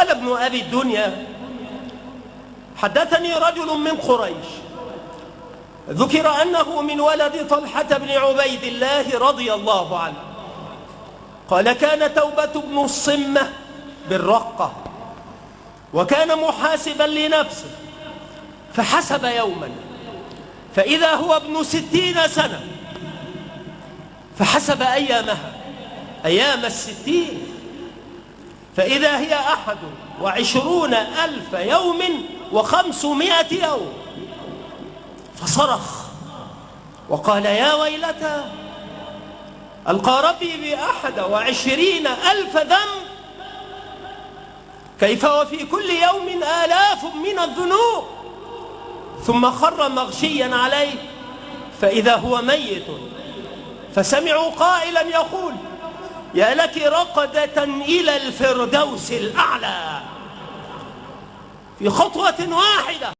قال ابن أبي الدنيا حدثني رجل من قريش ذكر أنه من ولد طلحة بن عبيد الله رضي الله عنه قال كان توبة بن الصمة بالرقة وكان محاسبا لنفسه فحسب يوما فإذا هو ابن ستين سنة فحسب أيامها أيام الستين فإذا هي أحد وعشرون ألف يوم وخمسمائة يوم. فصرخ وقال يا ويلتى ألقى ربي بأحد وعشرين ألف ذنب. كيف وفي كل يوم آلاف من الذنوب. ثم خر مغشيا عليه فإذا هو ميت. فسمعوا قائلا يقول يا لك رقدة إلى الفردوس الأعلى في خطوة واحدة.